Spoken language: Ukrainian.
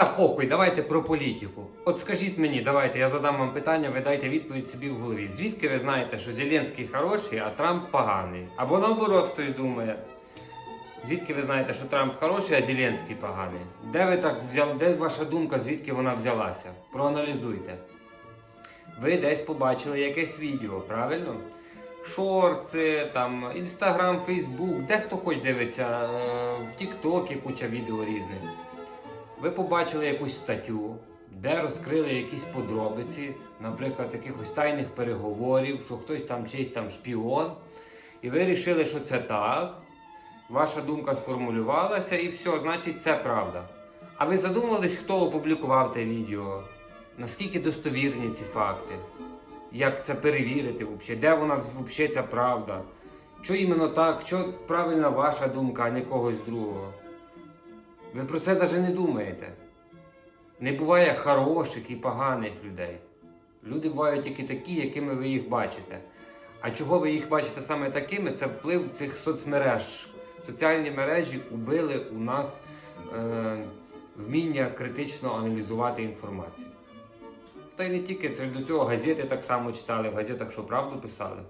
Похуй, давайте про політику. От скажіть мені, давайте, я задам вам питання, ви дайте відповідь собі в голові. Звідки ви знаєте, що Зеленський хороший, а Трамп поганий? Або наоборот хтось думає. Звідки ви знаєте, що Трамп хороший, а Зеленський поганий? Де ви так взяли, де ваша думка, звідки вона взялася? Проаналізуйте. Ви десь побачили якесь відео, правильно? Шорти, там, Інстаграм, Фейсбук, де хто хоч дивиться, е, в Тіктокі куча відео різних. Ви побачили якусь статтю, де розкрили якісь подробиці, наприклад, якихось тайних переговорів, що хтось там чийсь там шпіон, і ви вирішили, що це так. Ваша думка сформулювалася, і все, значить, це правда. А ви задумувались, хто опублікував те відео? Наскільки достовірні ці факти? Як це перевірити взагалі? Де вона взагалі ця правда? Що іменно так? Що правильна ваша думка, а не когось другого? Ви про це навіть не думаєте. Не буває хороших і поганих людей. Люди бувають тільки такі, якими ви їх бачите. А чого ви їх бачите саме такими? Це вплив цих соцмереж. Соціальні мережі убили у нас е, вміння критично аналізувати інформацію. Та й не тільки, це ж до цього газети так само читали, в газетах що правду писали.